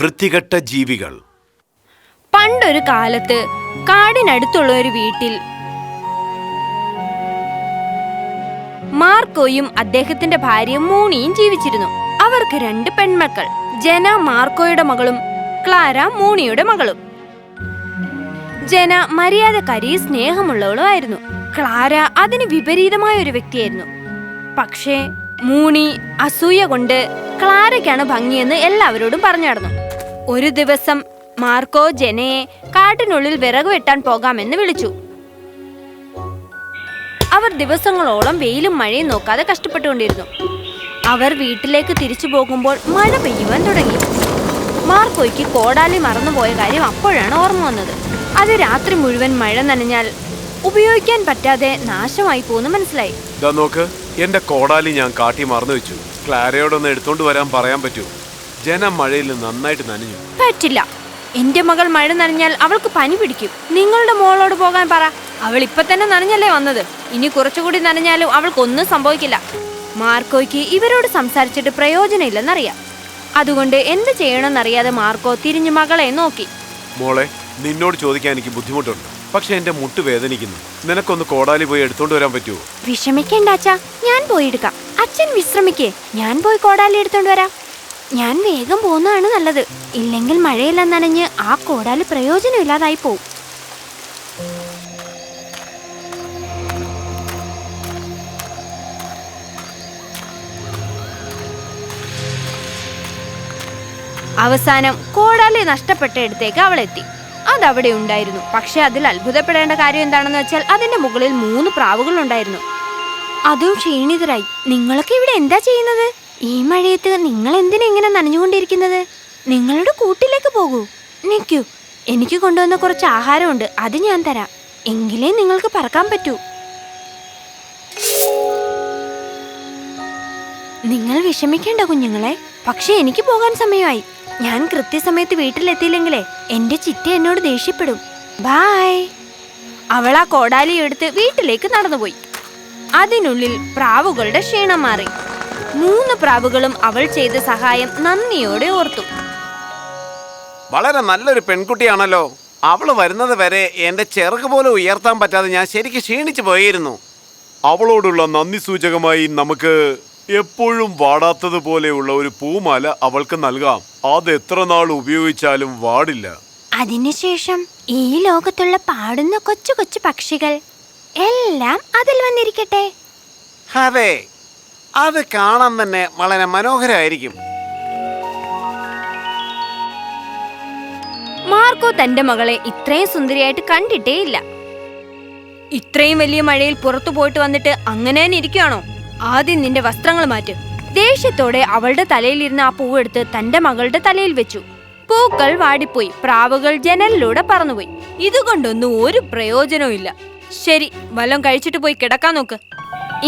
വൃത്തികെട്ട ജീവികൾ. പണ്ടൊരു കാലത്ത് കാടിനടുത്തുള്ള ഒരു വീട്ടിൽ മാർക്കോയും അദ്ദേഹത്തിന്റെ ഭാര്യ മൂണിയും ജീവിച്ചിരുന്നു. അവർക്ക് രണ്ട് പെൺമക്കൾ ജന മാർക്കോയുടെ മകളും ക്ലാര മൂണിയുടെ മകളും. ജന മര്യാദക്കാരി സ്നേഹമുള്ളവളുമായിരുന്നു ക്ലാര അതിന് വിപരീതമായ ഒരു വ്യക്തിയായിരുന്നു. പക്ഷേ മൂണി അസൂയ കൊണ്ട് ക്ലാരയ്ക്കാണ് ഭംഗിയെന്ന് എല്ലാവരോടും പറഞ്ഞു നടന്നു. ഒരു ദിവസം മാർക്കോ ജനയെ കാട്ടിനുള്ളിൽ വിറക് വെട്ടാൻ പോകാമെന്ന് വിളിച്ചു. അവർ ദിവസങ്ങളോളം വെയിലും മഴയും നോക്കാതെ കഷ്ടപ്പെട്ടുകൊണ്ടിരുന്നു. അവർ വീട്ടിലേക്ക് തിരിച്ചു പോകുമ്പോൾ മഴ പെയ്യുവാൻ തുടങ്ങി. മാർക്കോയ്ക്ക് കോടാലി മറന്നുപോയ കാര്യം അപ്പോഴാണ് ഓർമ്മ വന്നത്. അത് രാത്രി മുഴുവൻ മഴ നനഞ്ഞാൽ ഉപയോഗിക്കാൻ പറ്റാതെ നാശമായി പോകുന്നു മനസ്സിലായി. നോക്ക് എന്റെ കോടാലി ഞാൻ കാട്ടി മറന്നു വെച്ചു ക്ലാരയോടൊന്ന് എടുത്തോണ്ട് വരാൻ പറയാൻ പറ്റൂ. ജനം മഴയിൽ നന്നായിട്ട് നനഞ്ഞു. പറ്റില്ല. എന്റെ മകൾ മഴ നനഞ്ഞാൽ അവൾക്ക് പനി പിടിക്കും. നിങ്ങളുടെ മോളോട് പോകാൻ പറ. അവൾ ഇപ്പൊ തന്നെ നനഞ്ഞല്ലേ വന്നത്? ഇനി കുറച്ചുകൂടി നനഞ്ഞാലും അവൾക്കൊന്നും സംഭവിക്കില്ല. മാർക്കോയ്ക്ക് ഇവരോട് സംസാരിച്ചിട്ട് പ്രയോജനമില്ലെന്നറിയാം. അതുകൊണ്ട് എന്ത് ചെയ്യണമെന്നറിയാതെ മാർക്കോ തിരിഞ്ഞു മകളെ നോക്കി. മോളെ നിന്നോട് ചോദിക്കാൻ എനിക്ക് ബുദ്ധിമുട്ടുണ്ട്. പക്ഷെ എന്റെ മുട്ട് വേദനിക്കുന്നു. നിനക്കൊന്ന് കോടാലി പോയി എടുത്തോണ്ട് വരാൻ പറ്റുമോ വിഷമിക്കേണ്ട അച്ഛാ. ഞാൻ പോയി എടുക്കാം. അച്ഛൻ വിശ്രമിക്കേ. ഞാൻ പോയി കോടാലി എടുത്തോണ്ട് വരാം. ഞാൻ വേഗം പോകുന്നതാണ് നല്ലത്. ഇല്ലെങ്കിൽ മഴയെല്ലാം നനഞ്ഞ് ആ കോടാൽ പ്രയോജനമില്ലാതായി പോവും. അവസാനം കോടാലി നഷ്ടപ്പെട്ട ഇടത്തേക്ക് അവൾ എത്തി അതവിടെ ഉണ്ടായിരുന്നു. പക്ഷെ അതിൽ അത്ഭുതപ്പെടേണ്ട കാര്യം എന്താണെന്ന് വെച്ചാൽ അതിന്റെ മുകളിൽ മൂന്ന് പ്രാവുകൾ ഉണ്ടായിരുന്നു. അതും ക്ഷീണിതരായി. നിങ്ങളൊക്കെ ഇവിടെ എന്താ ചെയ്യുന്നത്? ഈ മഴയത്ത് നിങ്ങൾ എന്തിനാ ഇങ്ങനെ നനഞ്ഞുകൊണ്ടിരിക്കുന്നത്? നിങ്ങളുടെ കൂട്ടിലേക്ക് പോകൂ. നിൽക്കൂ എനിക്ക് കൊണ്ടുവന്ന കുറച്ച് ആഹാരമുണ്ട്. അത് ഞാൻ തരാം. എങ്കിലേ നിങ്ങൾക്ക് പറക്കാൻ പറ്റൂ. നിങ്ങൾ വിഷമിക്കേണ്ട കുഞ്ഞുങ്ങളെ. പക്ഷെ എനിക്ക് പോകാൻ സമയമായി. ഞാൻ കൃത്യസമയത്ത് വീട്ടിലെത്തിയില്ലെങ്കിലേ എന്റെ ചിറ്റ എന്നോട് ദേഷ്യപ്പെടും. ബായ്. അവൾ ആ കോടാലി എടുത്ത് വീട്ടിലേക്ക് നടന്നുപോയി. അതിനുള്ളിൽ പ്രാവുകളുടെ ക്ഷീണം മാറി. മൂന്ന് പ്രാവുകളും അവൾ ചെയ്ത സഹായം നന്ദിയോടെ ഓർത്തു. വളരെ നല്ലൊരു പെൺകുട്ടിയാണല്ലോ. അവൾ വരുന്നത് വരെ എന്റെ ചെറുക്ക് പോലും ഉയർത്താൻ പറ്റാതെ ഞാൻ ശരിക്കും ക്ഷീണിച്ചു പോയിരുന്നു. അവളോടുള്ള നന്ദി സൂചകമായി നമുക്ക് എപ്പോഴും വാടാത്തതുപോലെയുള്ള ഒരു പൂമാല അവൾക്ക് നൽകാം. അത് എത്ര നാൾ ഉപയോഗിച്ചാലും വാടില്ല. അതിനുശേഷം ഈ ലോകത്തുള്ള പാടുന്ന കൊച്ചു കൊച്ചു പക്ഷികൾ എല്ലാം അതിൽ വന്നിരിക്കട്ടെ? അതെ അത് കാണാൻ തന്നെ വളരെ മനോഹരമായിരിക്കും മാർക്കോ തന്റെ മകളെ ഇത്രയും സുന്ദരിയായിട്ട് കണ്ടിട്ടേ ഇല്ല. ഇത്രയും വലിയ മഴയിൽ പുറത്തു പോയിട്ട് വന്നിട്ട് അങ്ങനെ തന്നെ ഇരിക്കുകയാണോ? ആദ്യം നിന്റെ വസ്ത്രങ്ങൾ മാറ്റ്. ദേഷ്യത്തോടെ അവളുടെ തലയിൽ തലയിലിരുന്ന ആ പൂവെടുത്ത് തന്റെ മകളുടെ തലയിൽ വെച്ചു. പൂക്കൾ വാടിപ്പോയി പ്രാവുകൾ ജനലിലൂടെ പറന്നുപോയി. ഇതുകൊണ്ടൊന്നും ഒരു പ്രയോജനവും ഇല്ല. ശരി വല്ലം കഴിച്ചിട്ട് പോയി കിടക്കാൻ നോക്ക്.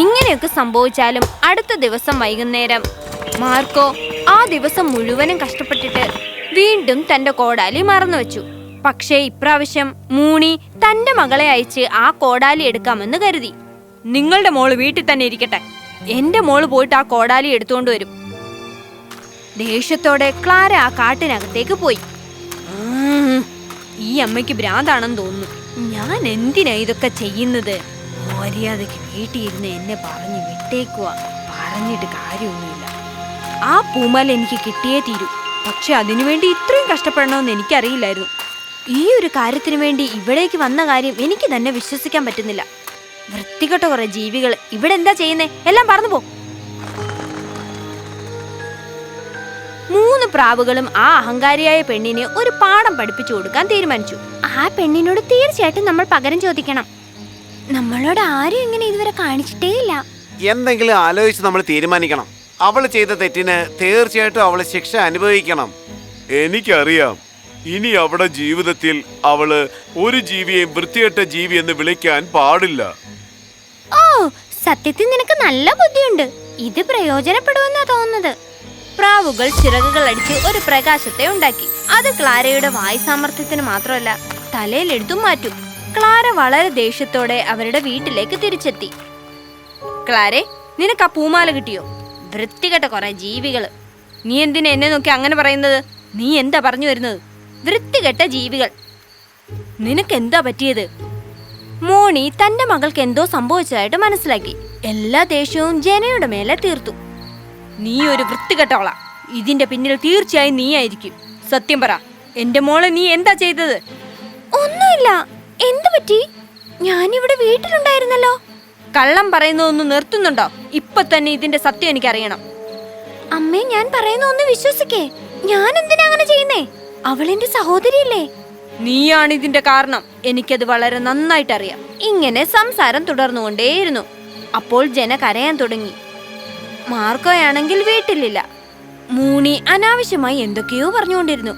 ഇങ്ങനെയൊക്കെ സംഭവിച്ചാലും അടുത്ത ദിവസം വൈകുന്നേരം മാർക്കോ ആ ദിവസം മുഴുവനും കഷ്ടപ്പെട്ടിട്ട് വീണ്ടും തന്റെ കോടാലി മറന്നു വെച്ചു. പക്ഷേ ഇപ്രാവശ്യം മൂണി തന്റെ മകളെ അയച്ച് ആ കോടാലി എടുക്കാമെന്ന് കരുതി. നിങ്ങളുടെ മോൾ വീട്ടിൽ തന്നെ ഇരിക്കട്ടെ. എന്റെ മോൾ പോയിട്ട് ആ കോടാലി എടുത്തുകൊണ്ട് വരും. ദേഷ്യത്തോടെ ക്ലാര ആ കാട്ടിനകത്തേക്ക് പോയി. ഈ അമ്മയ്ക്ക് ഭ്രാന്താണെന്ന് തോന്നുന്നു. ഞാൻ എന്തിനാ ഇതൊക്കെ ചെയ്യുന്നത്? മര്യാദയ്ക്ക് വീട്ടിൽ ഇരുന്ന് എന്നെ പറഞ്ഞു വിട്ടേക്കുക പറഞ്ഞിട്ട് കാര്യമൊന്നുമില്ല. ആ പൂമാല എനിക്ക് കിട്ടിയേ തീരൂ. പക്ഷെ അതിനുവേണ്ടി ഇത്രയും കഷ്ടപ്പെടണമെന്ന് എനിക്കറിയില്ലായിരുന്നു. ഈ ഒരു കാര്യത്തിന് വേണ്ടി ഇവിടേക്ക് വന്ന കാര്യം എനിക്ക് തന്നെ വിശ്വസിക്കാൻ പറ്റുന്നില്ല. വൃത്തികെട്ട കുറേ ജീവികൾ ഇവിടെ എന്താ ചെയ്യുന്നേ? എല്ലാം പറഞ്ഞു പോ മൂന്ന് പ്രാവുകളും ആ അഹങ്കാരിയായ പെണ്ണിനെ ഒരു പാഠം പഠിപ്പിച്ചു കൊടുക്കാൻ തീരുമാനിച്ചു. ആ പെണ്ണിനോട് തീർച്ചയായിട്ടും നമ്മൾ പകരം ചോദിക്കണം. നമ്മളോട് ആരും ഇങ്ങനെ ഇതുവരെ കാണിച്ചിട്ടേ ഇല്ല എന്തെങ്കിലും ആലോചിച്ച് നമ്മൾ തീരുമാനിക്കണം. അവൾ ചെയ്ത തെറ്റിന് തീർച്ചയായിട്ടും അവൾ ശിക്ഷ അനുഭവിക്കണം. എനിക്കറിയാം. ഇനി അവിടെ ജീവിതത്തിൽ അവൾ ഒരു ജീവിയെയും വൃത്തികെട്ട ജീവി എന്ന് വിളിക്കാൻ പാടില്ല. ഓ സത്യത്തിൽ നിനക്ക് നല്ല ബുദ്ധിയുണ്ട്. ഇത് പ്രയോജനപ്പെടുമെന്നാ തോന്നുന്നത്. പ്രാവുകൾ ചിറകുകൾ അടിച്ച് ഒരു പ്രകാശത്തെ ഉണ്ടാക്കി. അത് ക്ലാരയുടെ വായു സാമർഥ്യത്തിന് മാത്രമല്ല തലയിൽ എടുത്തും മാറ്റും. ക്ലാര വളരെ ദേഷ്യത്തോടെ അവരുടെ വീട്ടിലേക്ക് തിരിച്ചെത്തി. ക്ലാരെ നിനക്ക് ആ പൂമാല കിട്ടിയോ? വൃത്തികെട്ട കുറെ ജീവികൾ നീ എന്തിനാ എന്നെ നോക്കി അങ്ങനെ പറയുന്നത്? നീ എന്താ പറഞ്ഞു വരുന്നത്? വൃത്തികെട്ട ജീവികൾ. നിനക്ക് എന്താ പറ്റിയത്? മോണി തന്റെ മകൾക്ക് എന്തോ സംഭവിച്ചതായിട്ട് മനസ്സിലാക്കി. എല്ലാ ദേഷ്യവും ജനയുടെ മേലെ തീർത്തു. നീ ഒരു വൃത്തികെട്ടോള ഇതിന്റെ പിന്നിൽ തീർച്ചയായും നീ ആയിരിക്കും സത്യം പറ എന്റെ മോളെ നീ എന്താ ചെയ്തത്? ഒന്നുമില്ല. എന്തു പറ്റി? ഞാനിവിടെ വീട്ടിലുണ്ടായിരുന്നല്ലോ. കള്ളം പറയുന്നതൊന്ന് നിർത്തുന്നുണ്ടോ? ഇപ്പൊ തന്നെ ഇതിന്റെ സത്യം എനിക്ക് അറിയണം അമ്മേ ഞാൻ പറയുന്ന ഒന്ന് വിശ്വസിക്കേ. ഞാൻ എന്തിനാ അങ്ങനെ ചെയ്യുന്നേ? അവൾ എന്റെ സഹോദരിയല്ലേ. നീയാണ് ഇതിന്റെ കാരണം. എനിക്കത് വളരെ നന്നായിട്ട് അറിയാം ഇങ്ങനെ സംസാരം തുടർന്നുകൊണ്ടേയിരുന്നു. അപ്പോൾ ജന കരയാൻ തുടങ്ങി. മാർക്കോയാണെങ്കിൽ വീട്ടിലില്ല. മൂണി അനാവശ്യമായി എന്തൊക്കെയോ പറഞ്ഞുകൊണ്ടിരുന്നു.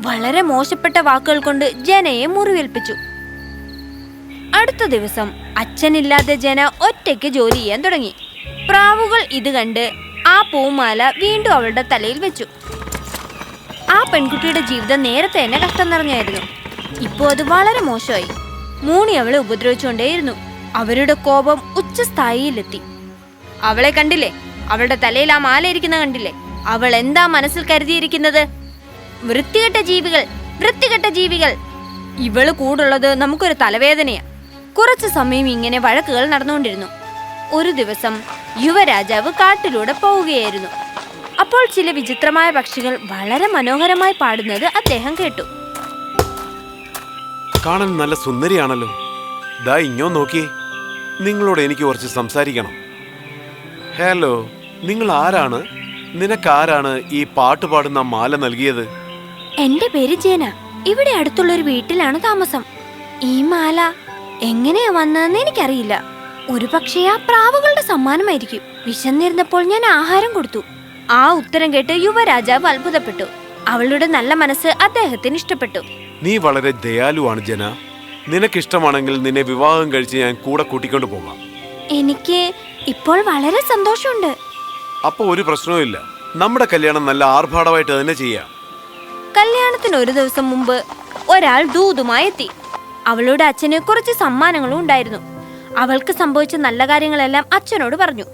വളരെ മോശപ്പെട്ട വാക്കുകൾ കൊണ്ട് ജനയെ മുറിവേൽപ്പിച്ചു. അടുത്ത ദിവസം അച്ഛനില്ലാതെ ജന ഒറ്റയ്ക്ക് ജോലി ചെയ്യാൻ തുടങ്ങി. പ്രാവുകൾ ഇത് കണ്ട് ആ പൂമാല വീണ്ടും അവളുടെ തലയിൽ വെച്ചു. ആ പെൺകുട്ടിയുടെ ജീവിതം നേരത്തെ തന്നെ കഷ്ടം നിറഞ്ഞായിരുന്നു ഇപ്പോൾ അത് വളരെ മോശമായി. മൂണി അവളെ ഉപദ്രവിച്ചുകൊണ്ടേയിരുന്നു. അവരുടെ കോപം ഉച്ചസ്ഥായിയിലെത്തി. അവളെ കണ്ടില്ലേ? അവളുടെ തലയിൽ ആ മാല ഇരിക്കുന്ന കണ്ടില്ലേ? അവൾ എന്താ മനസ്സിൽ കരുതിയിരിക്കുന്നത്? വൃത്തികെട്ട ജീവികൾ വൃത്തികെട്ട ജീവികൾ. ഇവൾ കൂടുള്ളത് നമുക്കൊരു തലവേദനയാ. കുറച്ചു സമയം ഇങ്ങനെ വഴക്കുകൾ നടന്നുകൊണ്ടിരുന്നു. ഒരു ദിവസം യുവരാജാവ് കാട്ടിലൂടെ പോവുകയായിരുന്നു. അപ്പോൾ ചില വിചിത്രമായ പക്ഷികൾ വളരെ മനോഹരമായി പാടുന്നത് അദ്ദേഹം കേട്ടു. കാണാൻ നല്ല സുന്ദരിയാണല്ലോ. ദാ ഇങ്ങോ നോക്കി. നിങ്ങളോട് എനിക്ക് കുറച്ച് സംസാരിക്കണം. ഹലോ. നിങ്ങൾ ആരാണ് നിനക്കാരാണ് ഈ പാട്ട് പാടുന്ന മാല നൽകിയത്? എന്റെ പേര് ജേന. ഇവിടെ അടുത്തുള്ള ഒരു വീട്ടിലാണ് താമസം. ഈ മാല എങ്ങനെയാ വന്നതെന്ന് എനിക്കറിയില്ല. ഒരു പക്ഷേ ആ പ്രാവുകളുടെ സമ്മാനമായിരിക്കും. വിശന്നിരുന്നപ്പോൾ ഞാൻ ആഹാരം കൊടുത്തു. ആ ഉത്തരം കേട്ട് യുവരാജാവ് അത്ഭുതപ്പെട്ടു. അവളുടെ നല്ല മനസ്സ് അദ്ദേഹത്തിന് ഇഷ്ടപ്പെട്ടു. നീ വളരെ ദയാലുവാണ് ജന. നിനക്കിഷ്ടമാണെങ്കിൽ നിന്നെ വിവാഹം കഴിച്ച് ഞാൻ കൂടെ കൂട്ടിക്കൊണ്ട് പോകാം. എനിക്ക് ഇപ്പോൾ വളരെ സന്തോഷമുണ്ട്. അപ്പൊ ഒരു പ്രശ്നവുമില്ല നമ്മുടെ കല്യാണം നല്ല ആർഭാടമായിട്ട് തന്നെ ചെയ്യാം. കല്യാണത്തിന് ഒരു ദിവസം മുമ്പ് ഒരാൾ ദൂതുമായി എത്തി. അവളുടെ അച്ഛന് കുറച്ച് സമ്മാനങ്ങളും ഉണ്ടായിരുന്നു. അവൾക്ക് സംഭവിച്ച നല്ല കാര്യങ്ങളെല്ലാം അച്ഛനോട് പറഞ്ഞു.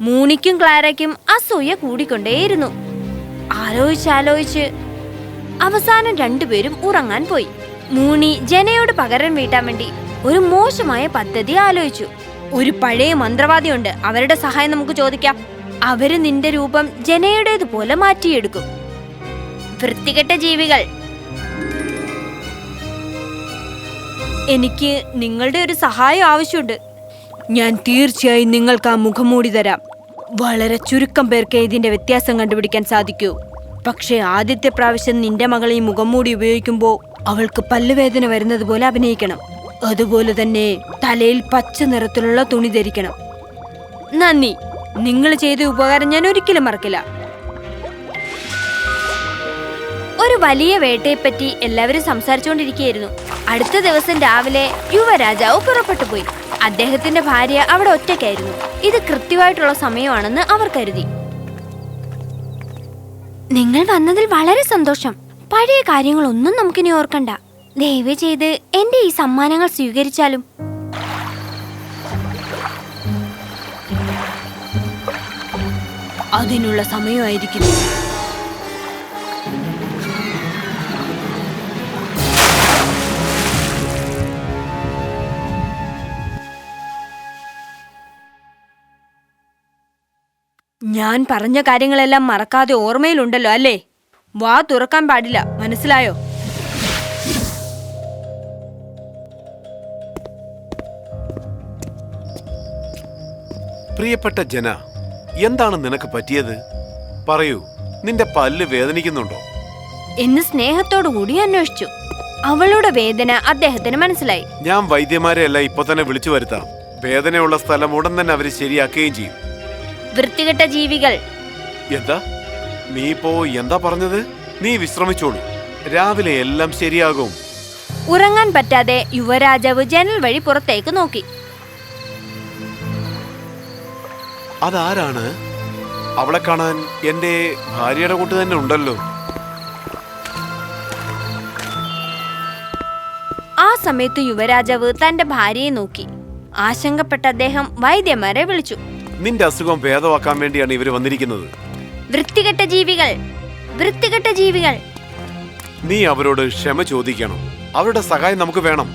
മൂണിക്കും ക്ലാരയ്ക്കും അസൂയ കൂടിക്കൊണ്ടേയിരുന്നു. ആലോചിച്ചാലോചിച്ച് അവസാനം രണ്ടുപേരും ഉറങ്ങാൻ പോയി. മൂണി ജനയോട് പകരം വീട്ടാൻ വേണ്ടി ഒരു മോശമായ പദ്ധതി ആലോചിച്ചു. ഒരു പഴയ മന്ത്രവാദിയുണ്ട്. അവരുടെ സഹായം നമുക്ക് ചോദിക്കാം. അവർ നിന്റെ രൂപം ജനയുടേതുപോലെ മാറ്റിയെടുക്കും. വൃത്തികെട്ട ജീവികൾ. എനിക്ക് നിങ്ങളുടെ ഒരു സഹായം ആവശ്യമുണ്ട്. ഞാൻ തീർച്ചയായും നിങ്ങൾക്ക് ആ മുഖംമൂടി തരാം. വളരെ ചുരുക്കം പേർക്ക് ഇതിന്റെ വ്യത്യാസം കണ്ടുപിടിക്കാൻ സാധിക്കൂ. പക്ഷേ ആദ്യത്തെ പ്രാവശ്യം നിന്റെ മകൾ ഈ മുഖംമൂടി ഉപയോഗിക്കുമ്പോൾ അവൾക്ക് പല്ലുവേദന വരുന്നത് പോലെ അഭിനയിക്കണം. അതുപോലെ തന്നെ തലയിൽ പച്ച നിറത്തിലുള്ള തുണി ധരിക്കണം. നന്ദി. നിങ്ങൾ ചെയ്ത ഉപകാരം ഞാൻ ഒരിക്കലും മറക്കില്ല. ഒരു വലിയ വേട്ടയെ പറ്റി എല്ലാവരും സംസാരിച്ചുകൊണ്ടിരിക്കുകയായിരുന്നു. അടുത്ത ദിവസം രാവിലെ യുവരാജാവ് പുറപ്പെട്ടു പോയി. അദ്ദേഹത്തിന്റെ ഭാര്യ അവിടെ ഒറ്റയ്ക്കായിരുന്നു. ഇത് കൃത്യമായിട്ടുള്ള സമയമാണെന്ന് അവർ കരുതി. നിങ്ങൾ വന്നതിൽ വളരെ സന്തോഷം. പഴയ കാര്യങ്ങളൊന്നും നമുക്കിനി ഓർക്കണ്ട. ദയവ് ചെയ്ത് എന്റെ ഈ സമ്മാനങ്ങൾ സ്വീകരിച്ചാലും അതിനുള്ള സമയമായിരിക്കുന്നു. ഞാൻ പറഞ്ഞ കാര്യങ്ങളെല്ലാം മറക്കാതെ ഓർമ്മയിലുണ്ടല്ലോ അല്ലേ? വാ തുറക്കാൻ പാടില്ല മനസ്സിലായോ? പ്രിയപ്പെട്ട ജന എന്താണ് നിനക്ക് പറ്റിയത്? പറയൂ നിന്റെ പല്ല് വേദനിക്കുന്നുണ്ടോ? എന്ന് സ്നേഹത്തോടു കൂടി അന്വേഷിച്ചു. അവളുടെ വേദന അദ്ദേഹത്തിന് മനസ്സിലായി. ഞാൻ വൈദ്യമാരെ അല്ല ഇപ്പൊ തന്നെ വിളിച്ചു വരുത്താം. വേദനയുള്ള സ്ഥലം ഉടൻ തന്നെ അവർ ശരിയാക്കുകയും ചെയ്യും. വൃത്തികെട്ട ജീവികൾ. എന്താ? നീ ഇപ്പോ എന്താ പറഞ്ഞത്? നീ വിശ്രമിച്ചോളൂ. രാവിലെ എല്ലാം ശരിയാകും. ഉറങ്ങാൻ പറ്റാതെ യുവരാജാവ് ജനൽ വഴി പുറത്തേക്ക് നോക്കി. അതാരാണ്? അവളെ കാണാൻ എന്റെ ഭാര്യയുടെ കൂട്ട് തന്നെ ഉണ്ടല്ലോ. ആ സമയത്ത് യുവരാജാവ് തന്റെ ഭാര്യയെ നോക്കി. ആശങ്കപ്പെട്ട അദ്ദേഹം വൈദ്യന്മാരെ വിളിച്ചു. നിന്റെ അസുഖം ഭേദമാക്കാൻ വേണ്ടിയാണ് ഇവർ വന്നിരിക്കുന്നത്. വൃത്തികെട്ട ജീവികൾ വൃത്തികെട്ട ജീവികൾ. നീ അവരോട് ക്ഷമ ചോദിക്കണം. അവരുടെ സഹായം നമുക്ക് വേണം.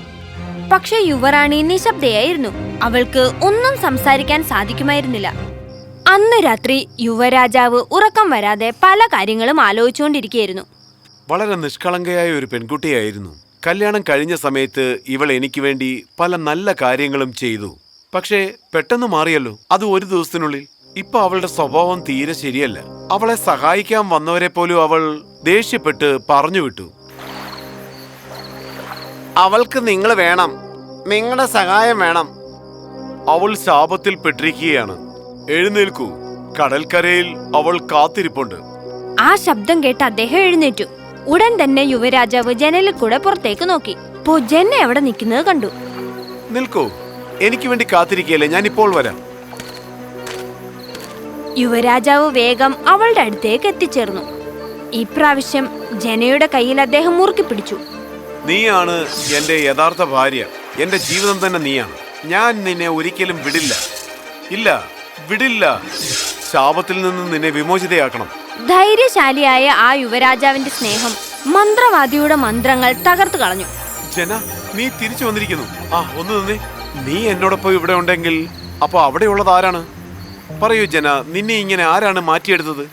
പക്ഷെ യുവറാണി നിശബ്ദയായിരുന്നു. അവൾക്ക് ഒന്നും സംസാരിക്കാൻ സാധിക്കുമായിരുന്നില്ല. അന്ന് രാത്രി യുവരാജാവ് ഉറക്കം വരാതെ പല കാര്യങ്ങളും ആലോചിച്ചുകൊണ്ടിരിക്കുകയായിരുന്നു. വളരെ നിഷ്കളങ്കയായ ഒരു പെൺകുട്ടിയായിരുന്നു. കല്യാണം കഴിഞ്ഞ സമയത്ത് ഇവൾ എനിക്ക് വേണ്ടി പല നല്ല കാര്യങ്ങളും ചെയ്തു. പക്ഷേ പെട്ടെന്ന് മാറിയല്ലോ അത് ഒരു ദിവസത്തിനുള്ളിൽ. ഇപ്പൊ അവളുടെ സ്വഭാവം തീരെ ശരിയല്ല. അവളെ സഹായിക്കാൻ വന്നവരെ പോലും അവൾ ദേഷ്യപ്പെട്ട് പറഞ്ഞു വിട്ടു. അവൾക്ക് നിങ്ങൾ വേണം നിങ്ങളുടെ സഹായം വേണം. അവൾ ശാപത്തിൽ പെട്ടിരിക്കുകയാണ്. എഴുന്നേൽക്കൂ. കടൽക്കരയിൽ അവൾ കാത്തിരിപ്പുണ്ട്. ആ ശബ്ദം കേട്ട് അദ്ദേഹം എഴുന്നേറ്റു. ഉടൻ തന്നെ യുവരാജാവ് ജനലിൽ കൂടെ പുറത്തേക്ക് നോക്കി. ജന അവിടെ നിൽക്കുന്നത് കണ്ടു? നിൽക്കൂ. എനിക്ക് വേണ്ടി കാത്തിരിക്കുകയല്ലേ ഞാൻ ഇപ്പോൾ വരാം. യുവരാജാവ് വേഗം അവളുടെ അടുത്തേക്ക് എത്തിച്ചേർന്നു. ഇപ്രാവശ്യം ജനയുടെ കയ്യിൽ അദ്ദേഹം മുറുക്കി പിടിച്ചു. നീയാണ് എന്റെ യഥാർത്ഥ ഭാര്യ. എന്റെ ജീവിതം തന്നെ നീയാണ്. ഞാൻ നിന്നെ ഒരിക്കലും വിടില്ല. ഇല്ല. വിടില്ല. ശാപത്തിൽ നിന്ന് നിന്നെ വിമോചിതയാക്കണം. ധൈര്യശാലിയായ ആ യുവരാജാവിന്റെ സ്നേഹം മന്ത്രവാദിയുടെ മന്ത്രങ്ങൾ തകർത്തു കളഞ്ഞു. ജന നീ തിരിച്ചു വന്നിരിക്കുന്നു. ആ ഒന്ന് നിന്നേ. നീ എന്നോടൊപ്പം ഇവിടെ ഉണ്ടെങ്കിൽ അപ്പൊ അവിടെയുള്ളത് ആരാണ്? പറയൂ ജന നിന്നെ ഇങ്ങനെ ആരാണ് മാറ്റിയെടുത്തത്?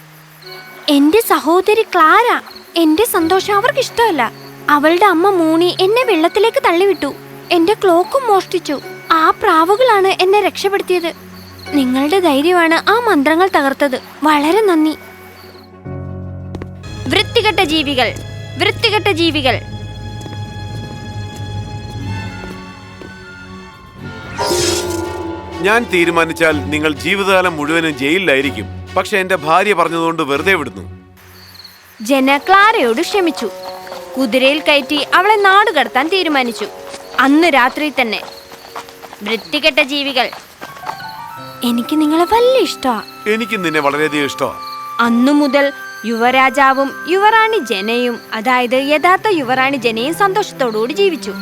എന്റെ സഹോദരി ക്ലാര എന്റെ സന്തോഷം അവർക്ക് ഇഷ്ടമല്ല അവളുടെ അമ്മ മൂണി എന്നെ വെള്ളത്തിലേക്ക് തള്ളിവിട്ടു. എന്റെ ക്ലോക്കും മോഷ്ടിച്ചു. ആ പ്രാവുകളാണ് എന്നെ രക്ഷപ്പെടുത്തിയത്. നിങ്ങളുടെ ധൈര്യമാണ് ആ മന്ത്രങ്ങൾ തകർത്തത്. വളരെ നന്ദി. വൃത്തികെട്ട ജീവികൾ വൃത്തികെട്ട ജീവികൾ. ഞാൻ തീരുമാനിച്ചാൽ നിങ്ങൾ ജീവിതകാലം മുഴുവനും ജയിലിലായിരിക്കും. പക്ഷെ എന്റെ ഭാര്യ പറഞ്ഞതുകൊണ്ട് വെറുതെ വിടുന്നു. ജന ക്ലാരയോട് ക്ഷമിച്ചു. കുതിരയിൽ കയറ്റി അവളെ നാടുകടത്താൻ തീരുമാനിച്ചു. അന്ന് രാത്രി തന്നെ. വൃത്തികെട്ട ജീവികൾ എനിക്ക് നിങ്ങളെ വലിയ ഇഷ്ടമാ. എനിക്ക് നിന്നെ വളരെയധികം ഇഷ്ടമാണ് അന്നു മുതൽ യുവരാജാവും യുവറാണി ജനയും അതായത് യഥാർത്ഥ യുവറാണി ജനയും സന്തോഷത്തോടുകൂടി ജീവിച്ചു.